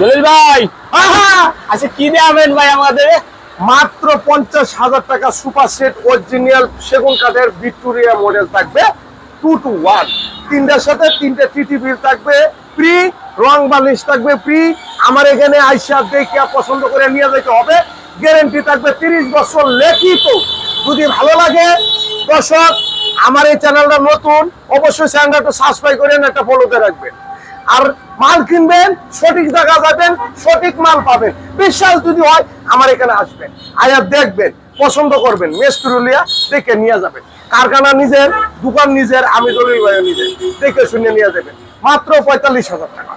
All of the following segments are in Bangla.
দলিল ভাই। আচ্ছা কি দেবেন ভাই আমাদের? মাত্র পঞ্চাশ হাজার টাকা সুপার সেট অরিজিনাল সেগুন কাঠের ভিক্টোরিয়া মডেল থাকবে টু টু ওয়ান তিনটার সাথে তিনটে টিটি বিল থাকবে রং বালিশ থাকবে আমার এখানে আইসা দেখে পছন্দ করে নিয়ে যেতে হবে। গ্যারেন্টি থাকবে তিরিশ বছর লেখিত। যদি ভালো লাগে, দর্শক, আমার এই চ্যানেলটা নতুন, অবশ্যই চ্যানেলটা সাবস্ক্রাইব করেন একটা ফলোতে রাখবেন। আর মাল কিনবেন, সঠিক জায়গা যাবেন, সঠিক মাল পাবেন। বিশ্বাস যদি হয়, আমার এখানে আসবেন। আয়া দেখবেন, পছন্দ করবেন। মেস্টুরুলিয়া দেখে নিয়ে যাবেন। কারখানা নিজের, দোকান নিজের, আমি দলিল ভাই নিজের। দেখে শুনে নিয়ে যাবেন। মাত্র পঁয়তাল্লিশ হাজার টাকা।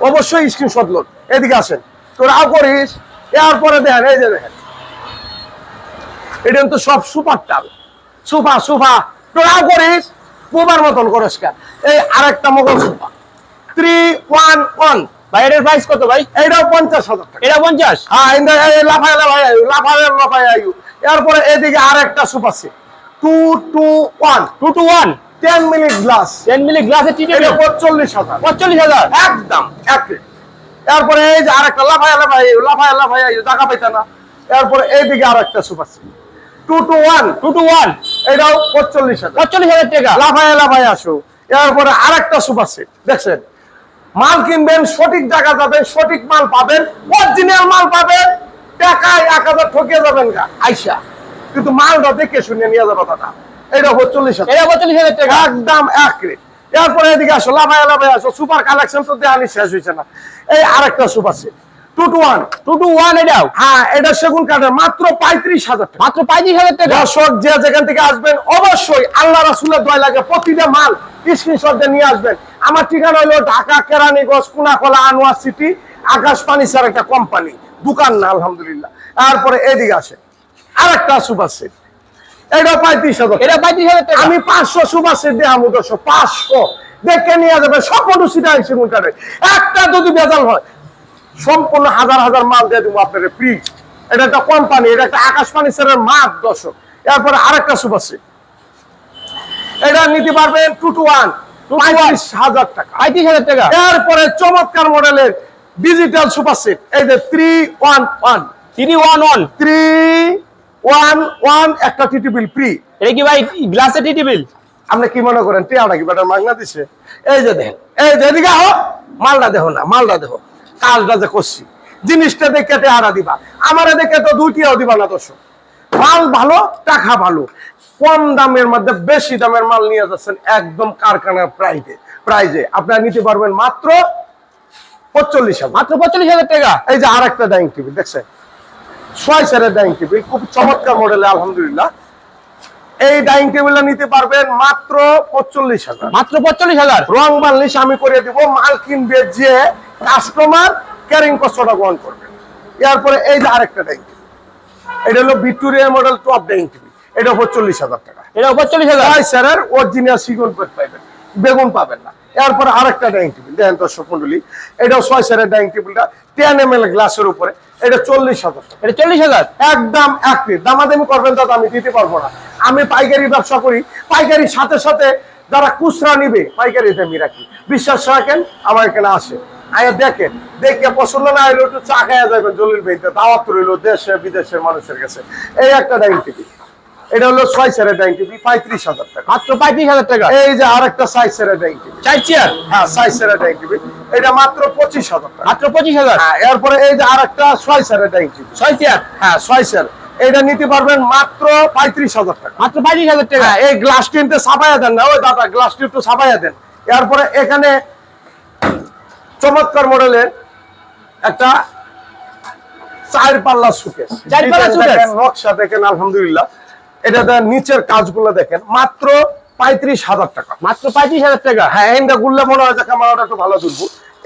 অবশ্যই স্ক্রিনশট লোড। এদিকে আসেন। তোরাও করিস। এরপরে দেখেন, এই যে দেখেন। এটা তো সব সুপার টাল। সুফা সুফা। তোরাও করিস। বোবার মতন করিস। এই আরেকটা Mughal sofa. Three one one ভাই এটার প্রাইস কত ভাই? এইটাও পঞ্চাশ হাজার টাকা। এটা পঞ্চাশ? হ্যাঁ লাফায় লাফায় আয়ু লাফায় লাফায় আয়ু। এরপরে এদিকে two two one two two one ten minute glass ten milli গ্লাসের টি পঁচল্লিশ হাজার। পঁচল্লিশ হাজার? একদম এক এরপরে এই যে আরেকটা লাফায় লাফায় আয়ু লাফায় লাফায় আয়ু টাকা পাইতে না। এরপরে এইদিকে super set two two one two two one এটাও পঁচল্লিশ হাজার। পঁচল্লিশ হাজার টাকা। লাফায় লাফায় আসো এরপরে আরেকটা সুপার সেট দেখছেন? মাল কিনবেন সঠিক জায়গা যাবেন সঠিক মাল পাবেন অরিজিনাল মাল পাবেন টাকায় এক হাজার ঠকিয়ে যাবেন গা আইসা। কিন্তু মালটা দেখে শুনে নিয়ে যাব দাদা এটা হচ্ছে চল্লিশ হাজার। এটা পঁচল্লিশ হাজার টাকা। একদম এক রেট এরপরে এদিকে আসো লাফায় লাফায় আসো সুপার কালেকশন তো দেখানি শেষ হয়েছে না। এই আরেকটা super set two two one. Two two one এটাও? হ্যাঁ এটা সেগুন কাঠের মাত্র পঁয়ত্রিশ হাজার মাত্র পঁয়ত্রিশ হাজার টাকা? দর্শক যে যেখান থেকে আসবেন অবশ্যই আল্লাহ রাসুলের দয় লাগে প্রতিটা মাল স্ক্রিনশট দিয়ে নিয়ে আসবেন। আমার ঠিকানা হলো ঢাকা কেরানীগঞ্জ কুনাকলা আনোয়ার সিটি আকাশ স্যার একটা কোম্পানি দোকান না আলহামদুলিল্লাহ। তারপরে এদিকে আসে আরেকটা সুপার সেট। এটা পঁয়ত্রিশ হাজার এটা পঁয়ত্রিশ হাজার আমি পাঁচশো সুপার সেট দিয়ে আমু দর্শক পাঁচশো। দেখে নিয়ে যাবে সম্পূর্ণ সিটা সেগুন কাঠের একটা যদি বেজাল হয় সম্পূর্ণ হাজার হাজার মাল দিয়ে দেবো আপনার ফ্রি এটা একটা কোম্পানি এটা একটা আকাশ স্যারের মাঠ দর্শক। এরপরে আরেকটা সুপার সেট। এটা নিতে পারবেন টু টু ওয়ান। পঁয়ত্রিশ হাজার টাকা। পঁয়ত্রিশ হাজার টাকা। এরপরে চমৎকার মডেলের ডিজিটাল সুপার সেট এই যে three one one three one one three one one একটা টিটি বিল ফ্রি এটা কি ভাই গ্লাসের টি টেবিল আপনি কি মনে করেন টিয়াটা কি বেটার মাগনা দিছে এই যে দেখেন এই যে এদিকে আহ মালটা দেখো না মালটা দেখো কাজটা যে করছি। জিনিসটা দেখে টেয়ারা দিবা আমার দেখে তো দুইটিও দিবা না দর্শক। মাল ভালো টাকা ভালো। কম দামের মধ্যে বেশি দামের মাল নিয়ে যাচ্ছেন একদম কারখানার প্রাইজে প্রাইজে আপনারা নিতে পারবেন মাত্র পঁচল্লিশ হাজার। মাত্র পঁচল্লিশ হাজার টাকা? এই যে আর একটা ডাইনিং টেবিল দেখছেন? ছয় সেরের ডাইনিং টেবিল খুব চমৎকার মডেলে আলহামদুলিল্লাহ। এই ডাইনিং টেবিলটা নিতে পারবেন মাত্র পঁচল্লিশ হাজার। মাত্র পঁচল্লিশ হাজার? রং বানলিশ আমি করে দিব মাল কিনবে যে কাস্টমার ক্যারিং কষ্টটা গ্রহণ করবে। এরপরে এই যে আরেকটা ডাইনিং এটা হলো Victoria model top dining table এটা পঁচল্লিশ হাজার টাকা। এটা পঁচল্লিশ হাজার? ছয় সেরের অরিজিনাল সিগুন পেট পাইবেন বেগুন পাবেন না। এরপরে আরেকটা ডাইনিং টেবিল দেখেন দর্শক মন্ডলী এটাও ছয় সেরের ডাইনিং টেবিলটা টেন এম এল গ্লাসের উপরে এটা চল্লিশ হাজার টাকা। এটা চল্লিশ হাজার? একদম এক প্লেট দামাদামি করবেন দাদা আমি দিতে পারব না। আমি পাইকারি ব্যবসা করি পাইকারির সাথে সাথে যারা খুচরা নিবে পাইকারিতে আমি রাখি। বিশ্বাস রাখেন আমার এখানে আসে। আয়া দেখেন দেখে পছন্দ না একটু চা খাইয়া যাবেন জলিল ভাইতে দাওয়াত রইল দেশে বিদেশের মানুষের কাছে। এই একটা ডাইনিং টেবিল এটা হলো ছয় সেরের ডাইনিং টেবিল পঁয়ত্রিশ হাজার টাকা। মাত্র পঁয়ত্রিশ হাজার টাকা? এই যে আরেকটা সাইজ সেরের ডাইনিং টেবিল চার চেয়ার? হ্যাঁ সাইজ সেরের ডাইনিং টেবিল এটা মাত্র পঁচিশ হাজার টাকা। মাত্র পঁচিশ হাজার? হ্যাঁ এরপরে এই যে আরেকটা ছয় সেরের ডাইনিং টেবিল ছয় চেয়ার? হ্যাঁ ছয় সের এটা নিতে পারবেন মাত্র পঁয়ত্রিশ হাজার টাকা। মাত্র পঁয়ত্রিশ হাজার টাকা? হ্যাঁ এই গ্লাস টিনতে দেন না ওই দাদা গ্লাস টিন ছাপাইয়া দেন। এরপরে এখানে চমৎকার মডেলের একটা চার পাল্লা সুকেস চার পাল্লা? নকশা দেখেন আলহামদুলিল্লাহ। এটা নিচের কাজগুলো দেখেন মাত্র পঁয়ত্রিশ হাজার টাকা। মাত্র পঁয়ত্রিশ হাজার টাকা? হ্যাঁ গুললে মনে হয় যে ক্যামেরাটা একটু ভালো তুলবো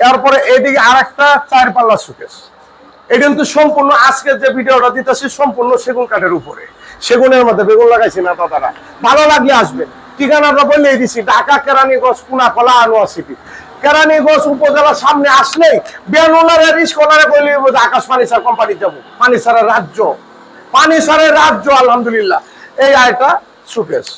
এরপরে এদিকে আর একটা চার পাল্লা এটা কিন্তু সম্পূর্ণ আজকে যে ভিডিওটা দিতেছি সম্পূর্ণ সেগুন কাঠের উপরে। সেগুনের মধ্যে বেগুন লাগাইছি না দাদারা। ভালো লাগলে আসবেন। ঠিকানাটা বললেই দিছি ঢাকা কেরানীগঞ্জ কুনা কলা আনোয়ার সিটি কেরানীগঞ্জ উপজেলার সামনে আসলেই রিস্কলারে বলি আকাশ ফার্নিচার কোম্পানি যাব। ফার্নিচারের রাজ্য। ফার্নিচারের রাজ্য আলহামদুলিল্লাহ। এই আয়টা সুকেশ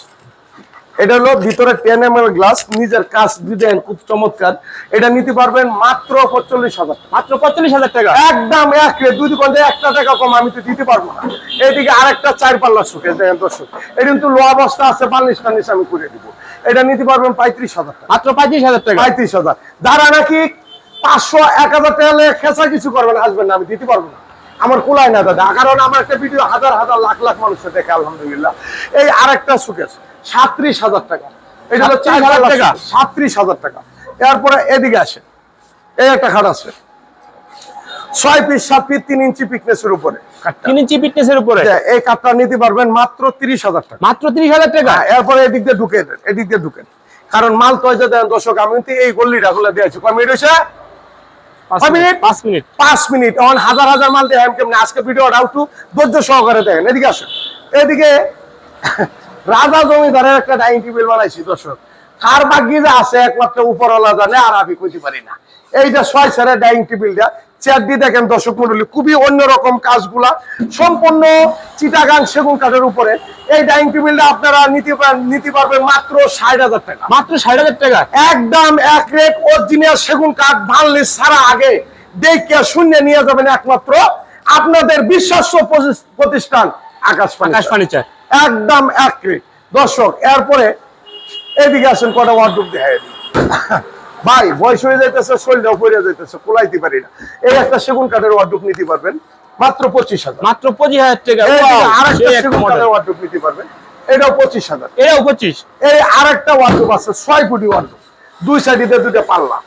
এটা হলো ভিতরে টেন এম গ্লাস নিজের কাজ ডিজাইন খুব চমৎকার। এটা নিতে পারবেন মাত্র পঁয়তাল্লিশ হাজার মাত্র পঁয়তাল্লিশ হাজার টাকা? একদম এক দুই ঘন্টায় একটা টাকা কম আমি তো দিতে পারব না। এইদিকে আরেকটা চার পাল্লা সুখে দেখেন দর্শক। এটা কিন্তু লো অবস্থা আছে বাল্লিশ টাল্লিশ আমি করে দিব। এটা নিতে পারবেন পঁয়ত্রিশ হাজার টাকা। মাত্র পঁয়ত্রিশ হাজার টাকা? পঁয়ত্রিশ হাজার। যারা নাকি পাঁচশো এক হাজার টাকা খেসা কিছু করবেন আসবেন না আমি দিতে পারব না। আমার কুলায় না দাদা। কারণ আমার একটা ভিডিও হাজার হাজার লাখ লাখ মানুষের দেখে আলহামদুলিল্লাহ। এই আরেকটা সুকেশ সাত্রিশ হাজার টাকা। এটা হলো চার হাজার? টাকা? সাত্রিশ হাজার টাকা। এরপরে এদিকে আসে এই একটা খাট আছে। ছয় পিস সাত পিস তিন ইঞ্চি পিকনেসের উপরে তিন ইঞ্চি ফিটনেসের উপরে? যে এই কাঠটা নিতে পারবেন মাত্র তিরিশ হাজার টাকা। মাত্র তিরিশ হাজার টাকা? হ্যাঁ, এরপরে এদিক দিয়ে ঢুকে দেন এদিক দিয়ে ঢুকেন কারণ মাল তো দেন দর্শক আমি এই গল্লিটা দিয়েছি। কয় মিনিট হয়েছে? পাঁচ মিনিট? পাঁচ হাজার হাজার মাল দিয়ে কেমনি আজকে ভিডিওটা একটু ধৈর্য সহকারে দেখেন। এদিকে আসেন। এদিকে রাজা জমিদারের একটা ডাইনিং টেবিল বানাইছি দর্শক। কার ভাগ্যে যে আছে একমাত্র উপরওয়ালা জানে আর আমি কইতে পারি না। এইটা ছয় সারের ডাইনিং টেবিলটা। চেয়ার দিয়ে দেখেন দর্শক মন্ডলী খুবই অন্যরকম কাজগুলা। সম্পূর্ণ চিটাগাং সেগুন কাঠের উপরে। এই ডাইনিং টেবিলটা আপনারা নিতে পারেন নিতে পারবেন মাত্র ষাট হাজার টাকা। মাত্র ষাট হাজার টাকা? একদম এক রেট অরিজিনাল সেগুন কাঠ ভাঙলে সারা আগে দেখে শূন্য নিয়ে যাবেন একমাত্র আপনাদের বিশ্বাস্য প্রতিষ্ঠান আকাশ আকাশ ফার্নিচার। একদম এক রেট। দর্শক এরপরে এদিকে আসেন কটা ওয়ার্ডরোব দেখাই দিই। ভাই বয়স হয়ে যাইতেছে শরীরটাও পড়ে যাইতেছে কোলাইতে পারি না। এই একটা সেগুন কাঠের ওয়ার্ডরোব নিতে পারবেন মাত্র পঁচিশ হাজার। মাত্র পঁচিশ হাজার টাকা। একটা সেগুন কাঠের নিতে পারবেন এটাও পঁচিশ হাজার। এটাও পঁচিশ। এই আর একটা ওয়ার্ডরোব আছে ছয় ফুটি ওয়ার্ডরোব দুই সাইডে দুইটা পাল্লা।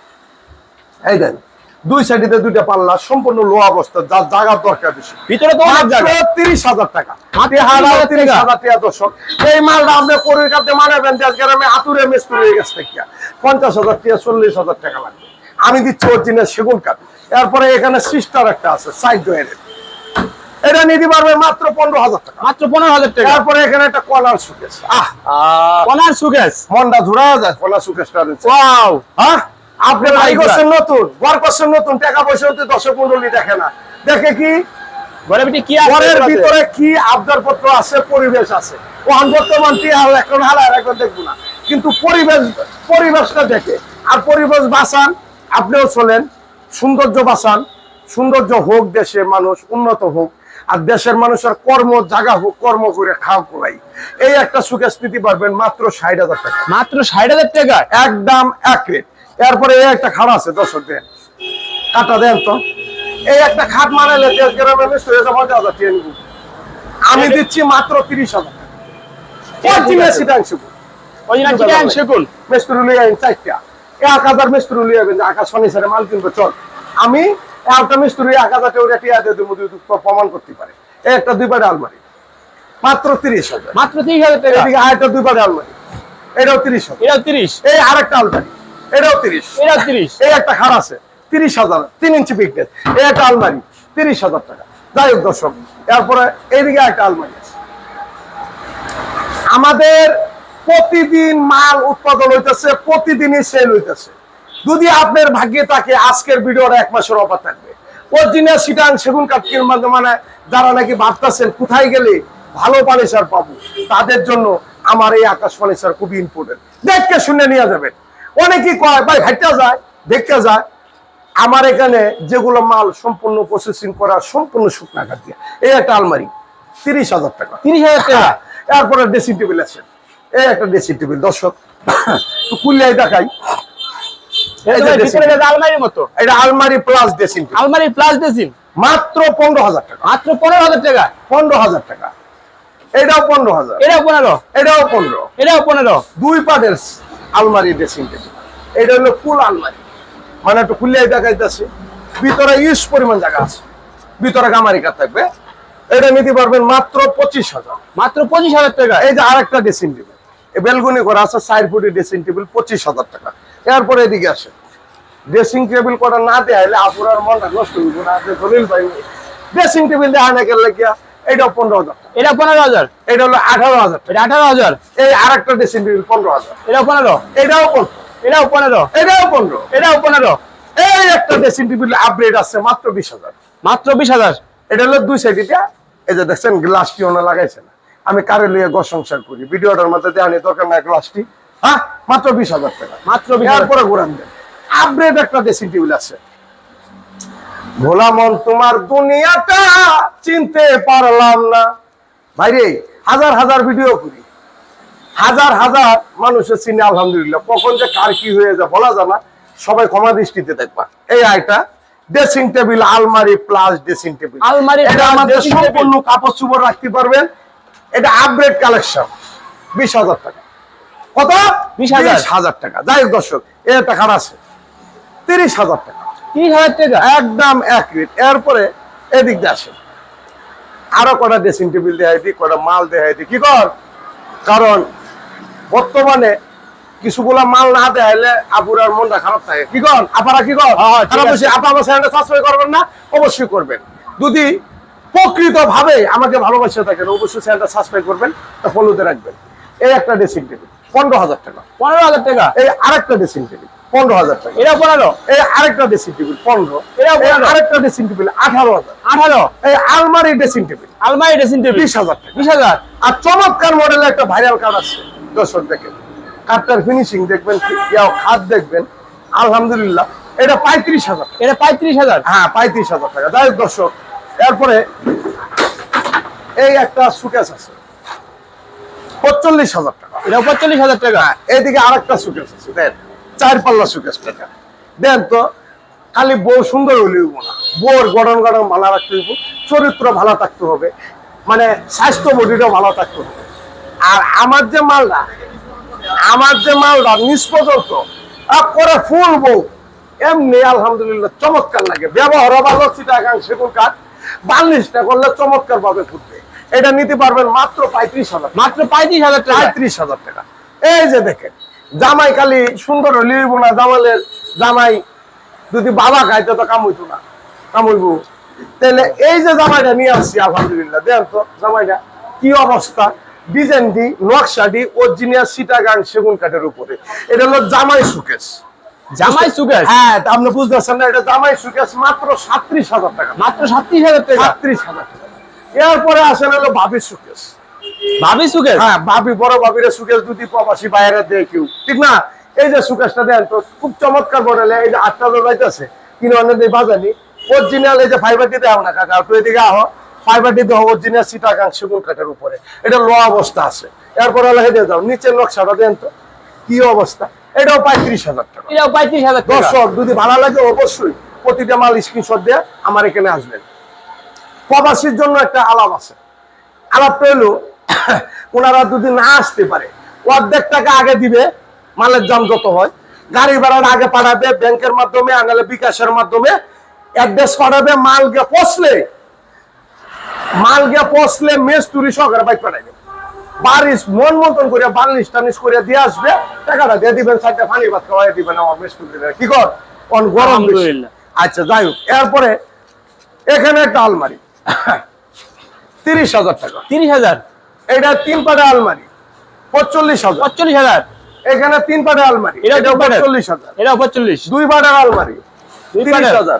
এই দেন দুই সাইডে দুইটা পাল্লা সম্পূর্ণ লো অবস্থা যার জায়গার দরকার বেশি। ভিতরে তো অনেক জায়গা। তিরিশ হাজার টাকা। মাত্র তেহারা 30,000 তিরিশ হাজার টাকা দর্শক। এই মালটা আপনি পরের কাছে মানাবেন দেশ গ্রামে আতুরে মিস্ত্রি গেছে থেকে পঞ্চাশ হাজার টাকা চল্লিশ হাজার টাকা লাগবে। আমি দিচ্ছি অরিজিনাল সেগুন কাঠ। এরপরে এখানে সিস্টার একটা আছে সাইড জয়েন্টের এটা নিতে পারবে মাত্র পনেরো হাজার টাকা। মাত্র পনেরো হাজার টাকা। তারপরে এখানে একটা কলার সুকেশ আহ! কলার সুকেশ মনটা ধরা যায় কলার সুকেশটা ওয়াও! হ্যাঁ? আপনি My বাড়ি God. করছেন নতুন নতুন টাকা পয়সা হতে দর্শক মন্ডলী দেখে না। দেখে কি? আছে? ভিতরে কি পরিবেশ আছে। ওখান বর্তমান টিহাল এখন হালার এখন দেখব না। কিন্তু পরিবেশ পরিবেশটা দেখে। আর পরিবেশ বাঁচান আপনিও চলেন। সৌন্দর্য বাঁচান। সৌন্দর্য হোক দেশে মানুষ উন্নত হোক। আর দেশের মানুষের কর্ম জাগা হোক কর্ম করে খাওয়া কোলাই এই একটা সুখেশ নিতে পারবেন মাত্র ষাট হাজার টাকা। মাত্র ষাট হাজার টাকা। একদম এক রেট। এরপরে এই একটা খাট আছে দর্শক দেন কাটা দেন তো। এই একটা খাট দেশ গ্রামে হাজার নিবো। আমি দিচ্ছি মাত্র তিরিশ হাজার আমি একটা মিস্ত্রি এক হাজার প্রমাণ করতে পারে। এই একটা দুই পাড়ে আলমারি। মাত্র তিরিশ হাজার। মাত্র তিরিশ হাজার টাকা। আরেকটা দুই পাড়ে আলমারি। এটাও তিরিশ হাজার। এটাও তিরিশ। এই আরেকটা আলমারি। এটাও তিরিশ। এটাও তিরিশ। এই একটা খাট আছে তিরিশ হাজার তিন ইঞ্চি পিকনেস এই একটা আলমারি তিরিশ হাজার টাকা। যাই হোক দর্শক এরপরে এইদিকে একটা আলমারি আছে। আমাদের প্রতিদিন মাল উৎপাদন হইতেছে প্রতিদিনই সেল হইতেছে। যদি আপনার ভাগ্যে থাকে আজকের ভিডিওর এক মাসের অফার থাকবে। অরিজিনাল সিটাং সেগুন কাঠ কিনবার মানে যারা নাকি ভাবতেছেন কোথায় গেলে ভালো ফার্নিচার পাবো তাদের জন্য আমার এই আকাশ ফার্নিচার খুবই ইম্পর্টেন্ট দেখকে শুনে নিয়ে যাবেন। অনেকেই কয় ভাই হাইটা যায় দেখতে যায়। আমার এখানে যেগুলো মাল সম্পূর্ণ প্রসেসিং করা সম্পূর্ণ শুকনা কাঠ দিয়ে। এই একটা আলমারি তিরিশ হাজার টাকা। তিরিশ হাজার টাকা? এরপরে ড্রেসিং টেবিল আছে। এই একটা ড্রেসিং টেবিল দর্শক কুলিয়ায় দেখাই। মতো? এটা আলমারি প্লাস ড্রেসিং আলমারি প্লাস ড্রেসিং মাত্র পনেরো হাজার টাকা। মাত্র পনেরো হাজার টাকা? পনেরো হাজার টাকা। এটাও পনেরো হাজার। এটাও পনেরো? এটাও পনেরো। এটাও পনেরো? দুই পাটের আলমারি ড্রেসিং টেবিল এটা হলো ফুল আলমারি। মানে একটু খুললেই দেখাইতেছে। ভিতরে ইউজ পরিমাণ জায়গা আছে। ভিতরে গামারিকা থাকবে। এটা নিতে পারবেন মাত্র পঁচিশ হাজার। মাত্র পঁচিশ হাজার টাকা। এই যে আরেকটা ড্রেসিং টেবিল এই বেলগুনি করা আছে সাইড ফুটি ড্রেসিং টেবিল পঁচিশ হাজার টাকা। এরপরে এদিকে আসে। ড্রেসিং টেবিল করা না দেয়াইলে আপুরার মনটা নষ্ট হইব না। দলিল পাইনি ড্রেসিং টেবিল দেখা না গেলে গিয়া এটাও পনেরো হাজার। এটা পনেরো হাজার? এটা হলো আঠারো হাজার। এটা আঠারো হাজার? এই আরেকটা ড্রেসিং টেবিল পনেরো হাজার। এটাও পনেরো? এটাও পনেরো। এটাও পনেরো? এটাও পনেরো। এটাও পনেরো? এই একটা ড্রেসিং টেবিল আপগ্রেড আছে মাত্র বিশ হাজার। মাত্র বিশ হাজার? এটা হলো দুই সাইড এটা। এই যে দেখছেন গ্লাসটি ওনা লাগাইছে না। আমি কারে লিয়ে ঘর সংসার করি? ভিডিওটার মধ্যে দেওয়ানি দরকার না গ্লাসটি হ্যাঁ মাত্র বিশ হাজার টাকা। মাত্র 20,000 এরপরে ঘুরান দেন। আপগ্রেড একটা ড্রেসিং টেবিল আছে। ভোলা মন তোমার দুনিয়াটা চিনতে পারলাম না। ভাইরে হাজার হাজার ভিডিও করি। হাজার হাজার মানুষের চিনে আলহামদুলিল্লাহ। কখন যে কার কি হয়ে যায় বলা যায় না। সবাই ক্ষমা দৃষ্টিতে দেখবা। এই আইটা ড্রেসিং টেবিল আলমারি প্লাস ড্রেসিং টেবিল আলমারি এটা আমাদের সম্পূর্ণ কাপড় চুপড় রাখতে পারবেন এটা আপগ্রেড কালেকশন বিশ হাজার টাকা। কত? 20,000 বিশ হাজার টাকা। যাই হোক দর্শক এ টাকার আছে। তিরিশ হাজার টাকা। তিরিশ হাজার টাকা একদম এক রেট এরপরে এদিক দিয়ে আসে আরও কটা ড্রেসিং টেবিল দেখাই দিই কটা মাল দেখাই দিই। কি কর? কারণ বর্তমানে কিছুগুলা মাল না দেখাইলে আপুর আর মনটা খারাপ থাকে। কি কর? আপারা কি কর? হ্যাঁ, খারাপ আছে। বেশি আপা আমার চ্যানেলটা সাবস্ক্রাইব করবেন না অবশ্যই করবেন। যদি প্রকৃত ভাবে আমাকে ভালোবাসে থাকেন অবশ্যই চ্যানেলটা সাবস্ক্রাইব করবেন তা ফলোতে রাখবেন। এই একটা ড্রেসিং টেবিল পনেরো হাজার টাকা। পনেরো হাজার টাকা? এই আরেকটা ড্রেসিং টেবিল পনেরো হাজার টাকা। এটা পনেরো? এই আরেকটা ড্রেসিং টেবিল পনেরো। আরেকটা ড্রেসিং টেবিল আঠারো হাজার। আঠারো? এই আলমারি ড্রেসিং টেবিল আলমারি ড্রেসিং টেবিল বিশ হাজার টাকা। বিশ হাজার? আর চমৎকার মডেলের একটা ভাইরাল কার্ড আছে। দর্শক দেখেন কার্ডটার ফিনিশিং দেখবেন খাত দেখবেন। আলহামদুলিল্লাহ এটা পঁয়ত্রিশ হাজার এটা পঁয়ত্রিশ হাজার? হ্যাঁ পঁয়ত্রিশ হাজার টাকা। যাই দর্শক এরপরে এই একটা সুকেস আছে। পঁচল্লিশ হাজার টাকা। এটা পঁয়তাল্লিশ হাজার টাকা। এইদিকে আরেকটা সুকেস আছে চার পাল্লা সুকেস টাকা দেন তো খালি বউ সুন্দর হইলেও না। বউর গঠন গঠন ভালো রাখতে হইব চরিত্র ভালো থাকতে হবে মানে স্বাস্থ্য বডিটা ভালো থাকতে হবে। আর আমার যে মালটা আমার যে মালটা আহ, করে ফুল বউ এমনি আলহামদুলিল্লাহ চমৎকার লাগে। ব্যবহার ভালো চিটাগাং সেগুন কাঠ বার্নিশটা করলে চমৎকার ভাবে ফুটবে। এটা নিতে পারবেন মাত্র পঁয়ত্রিশ হাজার মাত্র পঁয়ত্রিশ হাজার টাকা। পঁয়ত্রিশ হাজার টাকা। এই যে দেখেন জামাই খালি সুন্দর হলিব না জামালের জামাই যদি বাবা খাইতো তো কামইতো না। কামইব তাহলে এই যে জামাইটা নিয়ে আসছি আলহামদুলিল্লাহ দেন তো জামাইটা কি অবস্থা? ডিজাইনটি নকশাটি অরিজিনাল সিটাগাং সেগুন কাঠের উপরে। এটা হলো জামাই সুকেশ। জামাই সুকেশ? হ্যাঁ তা আপনি বুঝতে পারছেন না এটা জামাই সুকেশ মাত্র সাত্রিশ হাজার টাকা। মাত্র সাতত্রিশ হাজার টাকা? সাত্রিশ হাজার টাকা। এরপরে আসেন হলো ভাবির সুকেশ। ভাবি সুকেশ? হ্যাঁ ভাবি বড় ভাবিরে সুকেশ দুটি প্রবাসী বাইরে দেয় কেউ। ঠিক না? এই যে সুকেশটা দেন তো খুব চমৎকার মডেল এই যে আটটা কিনে অনেক দিয়ে বাজানি। অরিজিনাল এই যে ফাইবারটি দেওয়া না কাকা একটু এদিকে আহ। ফাইবারটি দেওয়া অরিজিনাল সিটাগাং সেগুন কাঠের উপরে। এটা লো অবস্থা আছে। এরপর হেঁটে যাও নিচের নকশাটা দেন তো কি অবস্থা? এটাও পঁয়ত্রিশ হাজার টাকা। এটাও পঁয়ত্রিশ হাজার দর্শক যদি ভালো লাগে অবশ্যই প্রতিটা মাল স্ক্রিনশট দিয়ে আমার এখানে আসবেন। প্রবাসীর জন্য একটা আলাপ আছে। আলাপটা হলো ওনারা যদি না আসতে পারে। অর্ধেক টাকা আগে দিবে মালের দাম যত হয়। গাড়ি ভাড়ার আগে পাঠাবে ব্যাংকের মাধ্যমে আনালে বিকাশের মাধ্যমে অ্যাড্রেস পাঠাবে মাল গিয়ে পৌঁছলে। মাল গিয়ে পৌঁছলে মেস তুরি সহকারে বাইক পাঠাইবে বারিশ মন মতন করে বার্নিশ টার্নিশ করে দিয়ে আসবে। টাকাটা দিয়ে দিবেন সাইডটা পানি ভাত খাওয়াই দিবেন আমার মেস তুরি কি কর? অন গরম। আচ্ছা যাই হোক এরপরে এখানে একটা আলমারি। তিরিশ হাজার টাকা। তিরিশ হাজার? এটা তিন পাটা আলমারি পঁচল্লিশ হাজার। পঁয়তাল্লিশ হাজার? এখানে তিন পাটা আলমারি এটা এটা? পঁচল্লিশ হাজার। এটাও পঁয়তাল্লিশ? দুই পাটার আলমারি তিরিশ হাজার।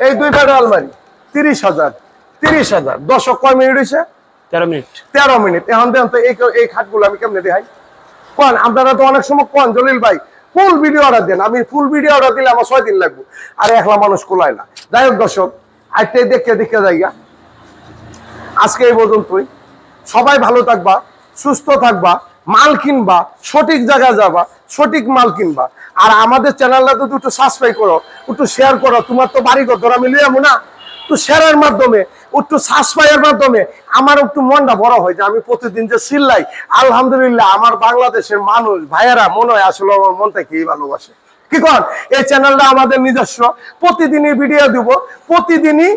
এই দুই পাটার আলমারি তিরিশ হাজার তিরিশ হাজার। দশক কয় মিনিট হয়েছে তেরো মিনিট। তেরো মিনিট। এখন দেন তো এই এই খাটগুলো আমি কেমনে দেখাই? কোন? আপনারা তো অনেক সময় কোন জলিল ভাই? ফুল ভিডিও অর্ডার দেন। আমি ফুল ভিডিও অর্ডার দিলে আমার ছয় দিন লাগবে। আর একলা মানুষ কোলায় না। যাই হোক দর্শক আজকে দেখে দেখে যাইগা। আজকে এই পর্যন্তই। সবাই ভালো থাকবা, সুস্থ থাকবা, মাল কিনবা, সঠিক জায়গায় যাবা, সঠিক মাল কিনবা। আর আমাদের চ্যানেলটা তো একটু সাবস্ক্রাইব করো, একটু শেয়ার করো, তোমার তো বাড়ি ঘর আমি লিয়ে যাব না? একটু শেয়ারের মাধ্যমে, একটু সাবস্ক্রাইবের মাধ্যমে আমার একটু মনটা বড় হয় যে আমি প্রতিদিন যে চিল্লাই আলহামদুলিল্লাহ আমার বাংলাদেশের মানুষ, ভাইয়েরা, মনে হয় আসলে আমার মন থেকেই ভালোবাসে। কি কর এই চ্যানেলটা আমাদের নিজস্ব। প্রতিদিনই ভিডিও দিব, প্রতিদিনই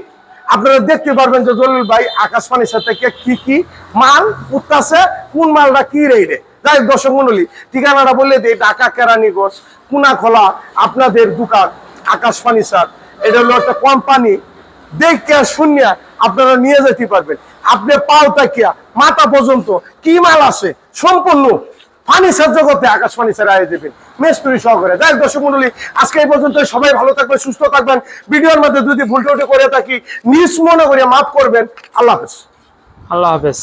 আপনারা দেখতে পারবেন যে জলিল ভাই আকাশবাণীর সাথে কি কি মাল উঠতেছে, কোন মালটা কি রেটে যাই দর্শক মন্ডলী, ঠিকানাটা বললে দিই, ঢাকা কুনা খোলা আপনাদের দোকান, আকাশবাণী স্যার। এটা হলো একটা কোম্পানি দেখে শুনিয়া আপনারা নিয়ে যেতে পারবেন। আপনি পাও তাকিয়া, মাথা পর্যন্ত কি মাল আছে, সম্পূর্ণ ফার্নিচার জগতে আকাশ ফার্নিচার আয় দেবেন। মেস্তুরি সহকারে। যাই দর্শক মন্ডলী, আজকে এই পর্যন্ত সবাই ভালো থাকবেন, সুস্থ থাকবেন। ভিডিওর মধ্যে যদি ভুল টুটে করে থাকি। নিজ মনে করে মাফ করবেন। আল্লাহ হাফেজ। আল্লাহ হাফেজ।